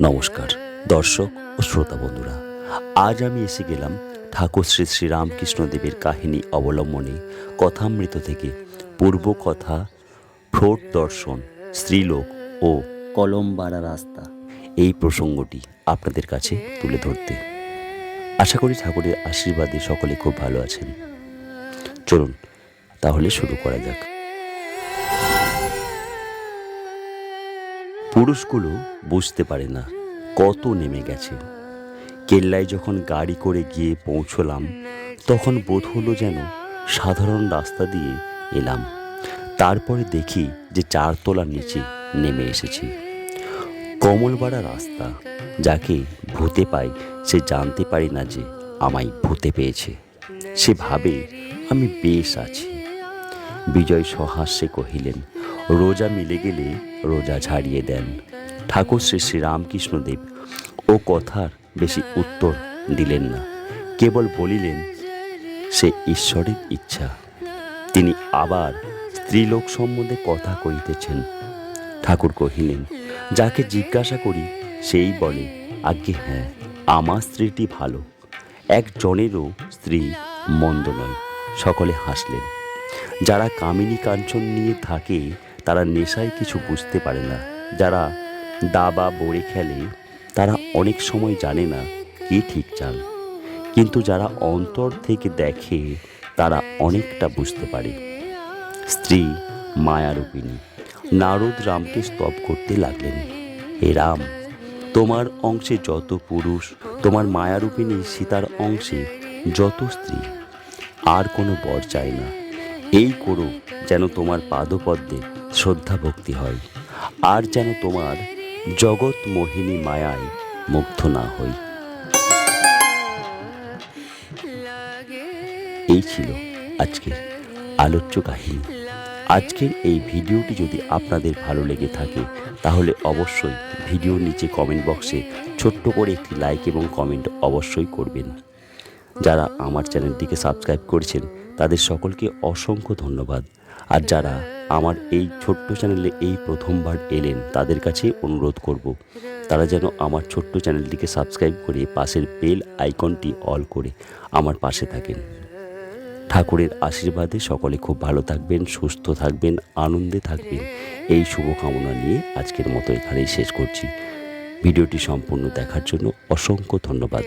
নমস্কার, দর্শক ও শ্রোতা বন্ধুরা, আজ আমি এসে গেলাম ঠাকুর শ্রী শ্রীরামকৃষ্ণ দেবের কাহিনী অবলম্বনে কথামৃত থেকে পূর্ব কথা ফ্রোট দর্শন, স্ত্রীলোক ও কলমবাড়া রাস্তা। এই প্রসঙ্গটি আপনাদের কাছে তুলে ধরতে। আশা করি ঠাকুরের আশীর্বাদে সকলে খুব ভালো আছেন। চলুন, তাহলে শুরু করা যাক। পুরুষগুলো বুঝতে পারে না কত নেমে গেছে। কেল্লায় যখন গাড়ি করে গিয়ে পৌঁছলাম, তখন বোধ হলো যেন সাধারণ রাস্তা দিয়ে এলাম। তারপরে দেখি যে চারতলার নিচে নেমে এসেছি। কমলবাড়া রাস্তা, যাকে ভূতে পায়, সে জানতে পারি না যে আমায় ভূতে পেয়েছে। সে ভাবে, আমি বেশ আছি। বিজয় সহাস্যে কহিলেন রোজা মিলে গেলে রোজা ঝাড়িয়ে দেন। ঠাকুর শ্রী শ্রীরামকৃষ্ণদেব ও কথার বেশি উত্তর দিলেন না। কেবল বলিলেন, সে ঈশ্বরের ইচ্ছা। তিনি আবার স্ত্রীলোক সম্বন্ধে কথা কহিতেছেন। ঠাকুর কহিলেন, যাকে জিজ্ঞাসা করি, সেই বলে, আজ্ঞে হ্যাঁ আমার স্ত্রীটি ভালো। একজনেরও স্ত্রী মন্দ নয় সকলে হাসলেন। যারা কামিনী কাঞ্চন নিয়ে থাকে তারা নেশায় কিছু বুঝতে পারে না। যারা দাবা বড়ে খেলে, তারা অনেক সময় জানে না কে ঠিক চাল। কিন্তু যারা অন্তর থেকে দেখে, তারা অনেকটা বুঝতে পারে। স্ত্রী মায়ারূপিণী নারদ রামকে স্তব করতে লাগলেন। হে রাম, তোমার অংশে যত পুরুষ, তোমার মায়ারূপিণী সীতার অংশে যত স্ত্রী, আর কোনো বর চাই না। এই করো যেন তোমার পাদপদ্মে শ্রদ্ধা ভক্তি হয়। আর যেন তোমার জগৎ মোহিনী মায়ায় মুগ্ধ না হই। এই ছিল আজকের আলোচ্য কাহিনী। আজকের এই ভিডিওটি যদি আপনাদের ভালো লেগে থাকে, তাহলে অবশ্যই ভিডিওর নিচে কমেন্ট বক্সে ছোট্ট করে একটি লাইক এবং কমেন্ট অবশ্যই করবেন। যারা আমার চ্যানেলটিকে সাবস্ক্রাইব করেছেন তাদের সকলকে অসংখ্য ধন্যবাদ। আর যারা আমার এই ছোট্ট চ্যানেলে এই প্রথমবার এলেন, তাদের কাছে অনুরোধ করব, তারা যেন আমার ছোট্ট চ্যানেলটিকে সাবস্ক্রাইব করে পাশের বেল আইকনটি অল করে আমার পাশে থাকেন। ঠাকুরের আশীর্বাদে সকলে খুব ভালো থাকবেন, সুস্থ থাকবেন, আনন্দে থাকবেন। এই শুভকামনা নিয়ে আজকের মতো এখানেই শেষ করছি। ভিডিওটি সম্পূর্ণ দেখার জন্য অসংখ্য ধন্যবাদ।